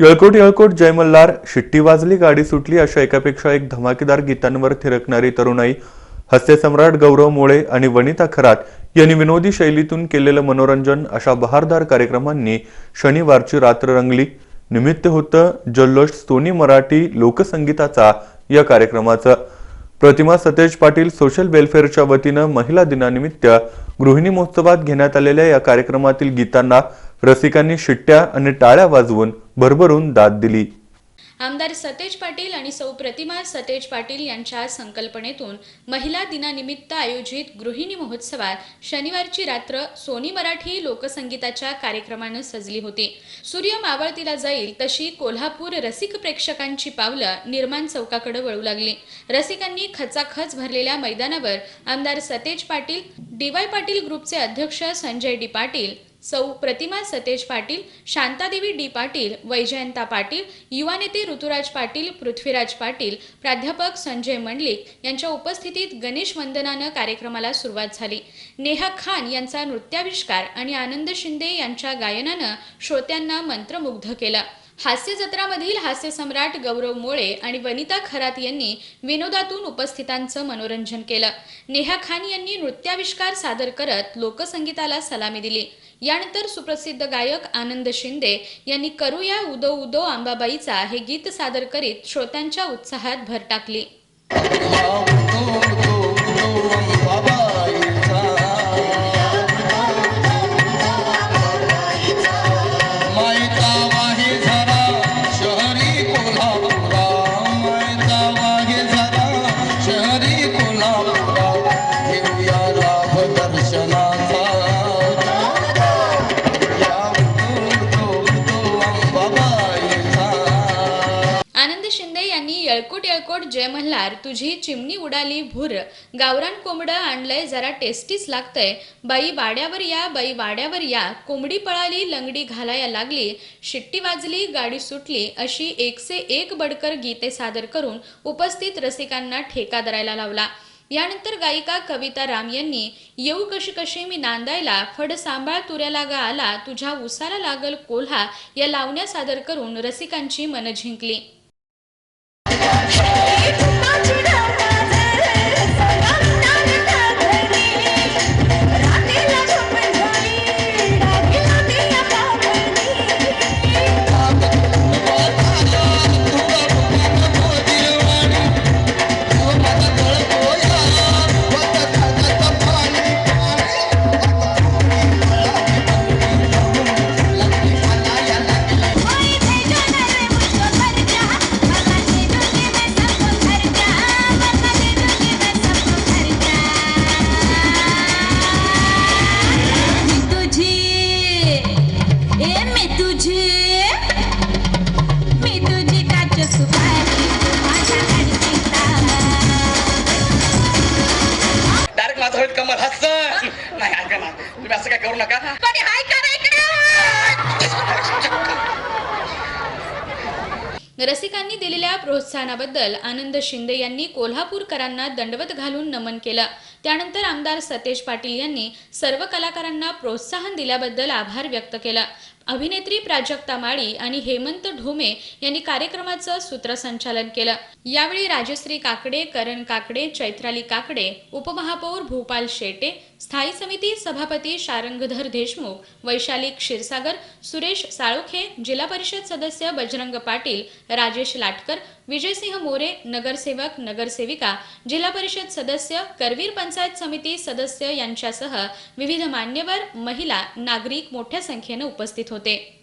यळकोट यळकोट जय मल्हार शिट्टी वाजली गाडी सुटली अशा एकापेक्षा एक धमाकेदार गीतांवर थिरकणारी तरुणाई हास्यसम्राट गौरव मोळे आणि वनिता खरात यांनी विनोदी शैलीतून केलेलं मनोरंजन अशा बहारदार कार्यक्रमांनी शनिवारची रात्र रंगली. निमित्त होतं जल्लोष सोनी मराठी लोकसंगीताचा या कार्यक्रमाचं. प्रतिमा सतेज पाटील सोशल वेलफेअरच्या वतीनं महिला दिनानिमित्त गृहिणी महोत्सवात घेण्यात आलेल्या या कार्यक्रमातील गीतांना रसिकांनी शिट्ट्या आणि टाळ्या वाजवून भरभरून दाद दिली. आमदार सतेज पाटील आणि सौ प्रतिमा सतेज पाटील यांच्या संकल्पनेतून महिला दिनानिमित्त आयोजित गृहिणी महोत्सवात शनिवारची रात्र सोनी मराठी लोकसंगीताच्या कार्यक्रमानं सजली होती. सूर्य मावळतीला जाईल तशी कोल्हापूर रसिक प्रेक्षकांची पावलं निर्माण चौकाकडे वळू लागली. रसिकांनी खचाखच भरलेल्या मैदानावर आमदार सतेज पाटील डी वाय पाटील ग्रुपचे अध्यक्ष संजय डी पाटील सौ प्रतिमा सतेज पाटील शांतादेवी डी पाटील वैजयंता पाटील युवा नेते ऋतुराज पाटील पृथ्वीराज पाटील प्राध्यापक संजय मंडलिक यांच्या उपस्थितीत गणेश वंदनानं कार्यक्रमाला सुरुवात झाली. नेहा खान यांचा नृत्याविष्कार आणि आनंद शिंदे यांच्या गायनानं श्रोत्यांना मंत्रमुग्ध केलं. हास्य जत्रामधील हास्य सम्राट गौरव मोळे आणि वनिता खरात यांनी विनोदातून उपस्थितांचं मनोरंजन केलं. नेहा खान यांनी नृत्याविष्कार सादर करत लोकसंगीताला सलामी दिली. यानंतर सुप्रसिद्ध गायक आनंद शिंदे यांनी करूया उदो उदो आंबाबाईचा हे गीत सादर करीत श्रोत्यांच्या उत्साहात भर टाकली. शिंदे यांनी येळकोट येळकोट जय मल्हार तुझी चिमणी उडाली भुर. गावरान कोंबडं आणलंय जरा टेस्टीच लागतंय. बाई वाड्यावर या बाई वाड्यावर या. कोंबडी पळाली लंगडी घालाया लागली. शिट्टी वाजली गाडी सुटली. अशी एकसे एक बडकर गीते सादर करून उपस्थित रसिकांना ठेका धरायला लावला. यानंतर गायिका कविता राम यांनी येऊ कशी कशी मी नांदायला फड सांभाळ तुऱ्याला गा आला तुझ्या उसाला लागल कोल्हा या लावण्या सादर करून रसिकांची मन जिंकली. तुझी मी तुझी मी तुझी काच सुपारी माझ्या कडची डायरेक्ट माझं होईल कमल हस नाही ऐका ना तुम्ही असं काय करू नका. कोणी हाय का नाही इकडे? रसिकांनी दिलेल्या प्रोत्साहनाबद्दल आनंद शिंदे यांनी कोल्हापूरकरांना दंडवत घालून नमन केलं. त्यानंतर आमदार सतेज पाटील यांनी सर्व कलाकारांना प्रोत्साहन दिल्याबद्दल आभार व्यक्त केला. अभिनेत्री प्राजक्ता माळी आणि हेमंत ढोमे यांनी कार्यक्रमाचं सूत्रसंचालन केलं. यावेळी राजश्री काकडे करण काकडे चैत्राली काकडे उपमहापौर भूपाल शेटे स्थायी समिती सभापती शारंगधर देशमुख वैशाली क्षीरसागर सुरेश साळुखे जिल्हा परिषद सदस्य बजरंग पाटील राजेश लाटकर विजयसिंह मोरे नगरसेवक नगरसेविका जिल्हा परिषद सदस्य करवीर पंचायत समिती सदस्य यांच्यासह विविध मान्यवर महिला नागरिक मोठ्या संख्येनं उपस्थित होते. dándote